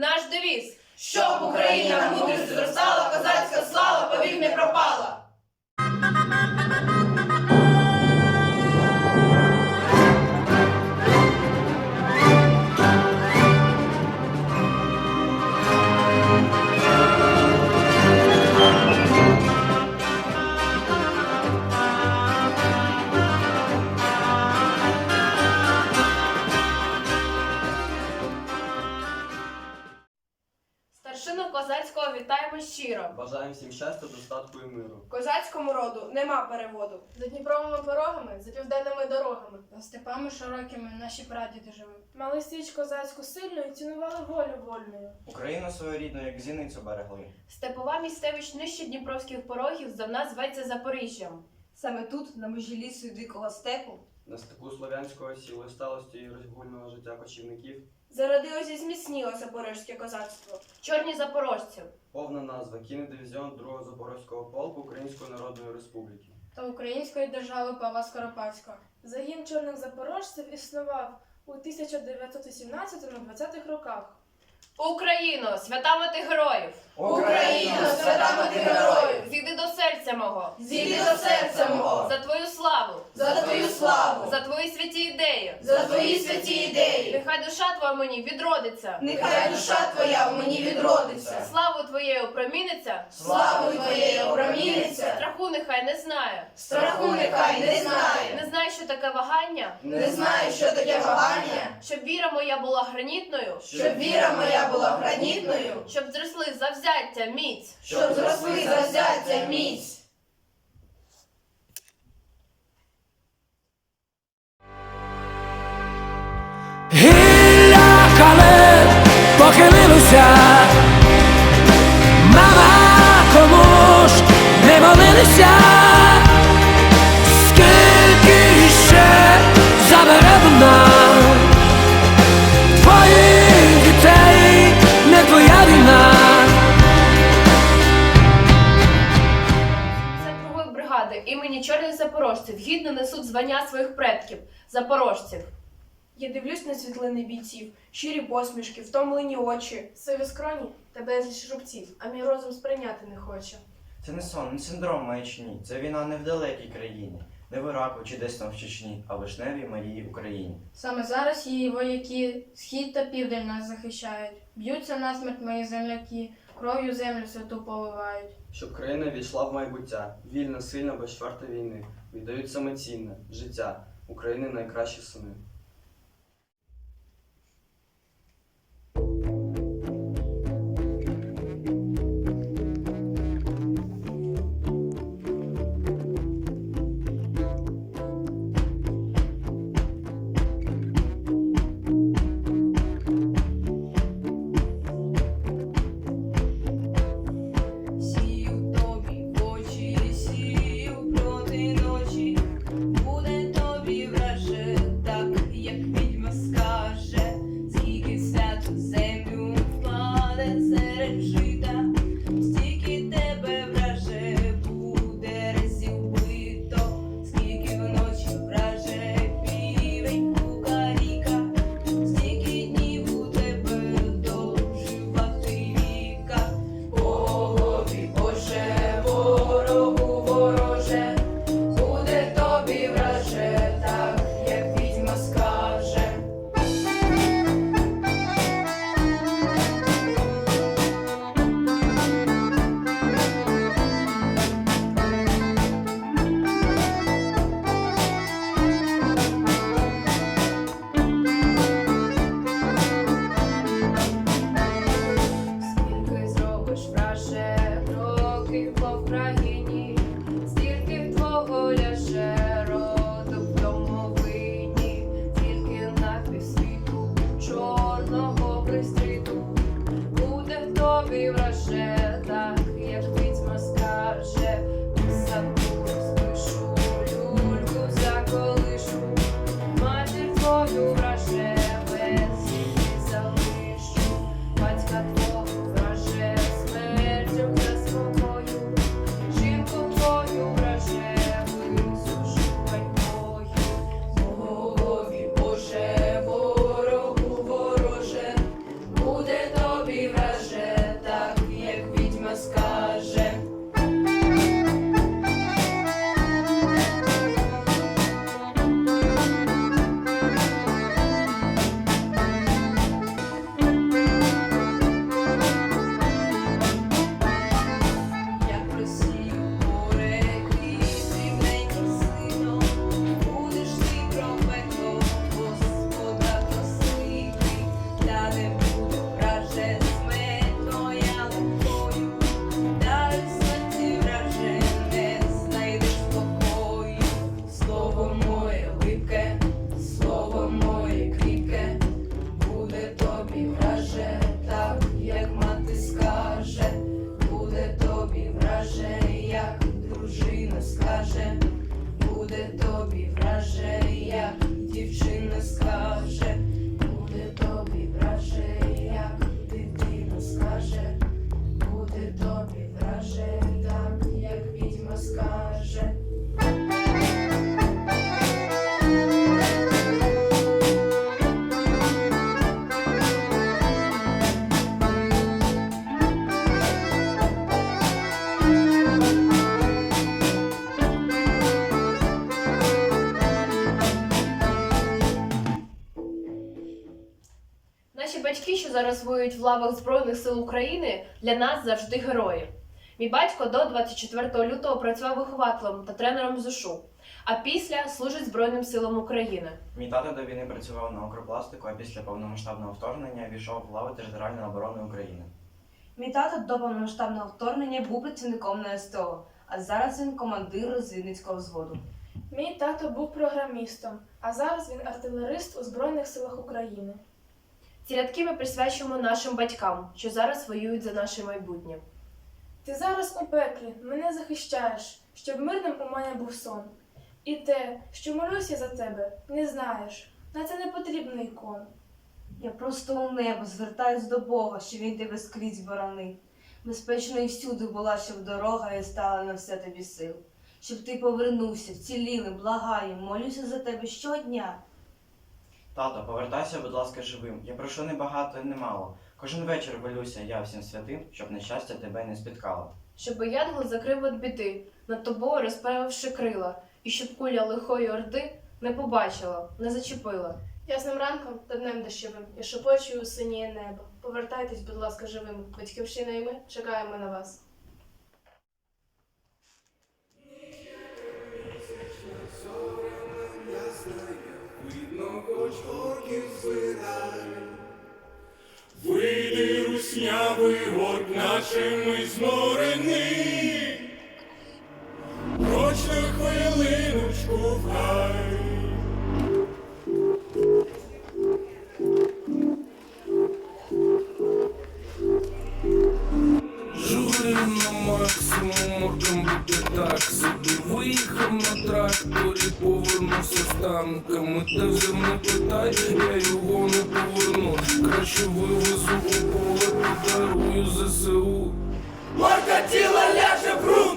наш девіз. Щоб Україна внутрі зростала, козацька слава повік пропала. І миру. Козацькому роду нема переводу. За Дніпровими порогами, за південними дорогами. За степами широкими наші прадіди жили. Мали січ козацьку сильну і цінували волю вольною. Україну свою рідну, як зіницю берегли. Степова місцевість нижче дніпровських порогів здавна зветься Запоріжжям. Саме тут, на межі лісу і дикого степу, На стеку слов'янського сілої сталості і розгульного життя кочівників зародилося і зміцніло запорожське козацтво. Чорні запорожці. повна назва кінний дивізіон 2-го Запорозького полку Української Народної Республіки. Та української держави Павла Скоропадського. Загін чорних запорожців існував у 1917-20-х роках. Україно, свята мати героїв! Україно, свята мати героїв, Зійди до серця мого! зійди до серця мого, За твою славу! за твою славу, За твої святі ідеї! за твої святі ідеї. Нехай душа твоя в мені відродиться! Нехай душа твоя в мені відродиться, Славу твоєю проміниться! славою твоєю проміниться, Страху нехай не знає! страху нехай не знає, Не знає, що таке вагання, не знає, що таке вагання, щоб віра моя була гранітною, щоб віра моя була гранітною, щоб зросли завзяття, міць. щоб зросли завзяття міць. Не скільки ще забере вона твоїх дітей, не твоя війна. Це другої бригади імені чорних запорожців гідно несуть звання своїх предків запорожців. Я дивлюсь на світлини бійців, щирі посмішки, втомлені очі. Сиві скроні та безліч рубців, а мій розум сприйняти не хоче. Це не сон, не синдром маячні. Це війна не в далекій країні, не в Іраку чи десь там в Чечні, а в вишневій моїй Україні. Саме зараз її вояки, схід та південь нас захищають. Б'ються насмерть мої земляки, кров'ю землю святу поливають. Щоб країна війшла в майбуття, вільна, сильна, без чверти війни, віддають самоцінне життя України найкращі сини. вже роки по країні. Батьки, що зараз воюють в лавах Збройних сил України, для нас завжди герої. Мій батько до 24 лютого працював вихователем та тренером ЗУШУ, а після служить Збройним силам України. Мій тато до війни працював на окропластику, а після повномасштабного вторгнення війшов в лави Територіальної оборони України. Мій тато до повномасштабного вторгнення був працівником на СТО, а зараз він командир розвідницького взводу. Мій тато був програмістом, а зараз він артилерист у Збройних силах України. Ці рядки ми присвячуємо нашим батькам, що зараз воюють за наше майбутнє. Ти зараз у пеклі мене захищаєш, щоб мирним у мене був сон. І те, що молюся за тебе, не знаєш. На це не потрібно ікон. Я просто у небо звертаюсь до Бога, що він тебе скрізь боронив. Безпечно і всюди була, щоб дорога і стала на все тобі сил. Щоб ти повернувся, вцілілим, благаю, молюся за тебе щодня. Тато, повертайся, будь ласка, живим. Я прошу не багато і не мало. Кожен вечір молюся я всім святим, щоб нещастя тебе не спіткало. Щоби янгол закрив від біди, над тобою розправивши крила, і щоб куля лихої орди не побачила, не зачепила. Ясним ранком та днем дощовим я шепочую синє небо. Повертайтесь, будь ласка, живим. Батьківщина і ми чекаємо на вас. Вийди руснявий год ми зморений, танками Та вже не питай, я його не поверну. Краще вивезу у поле, подарую ЗСУ. Марка тіла ляже в ґрунт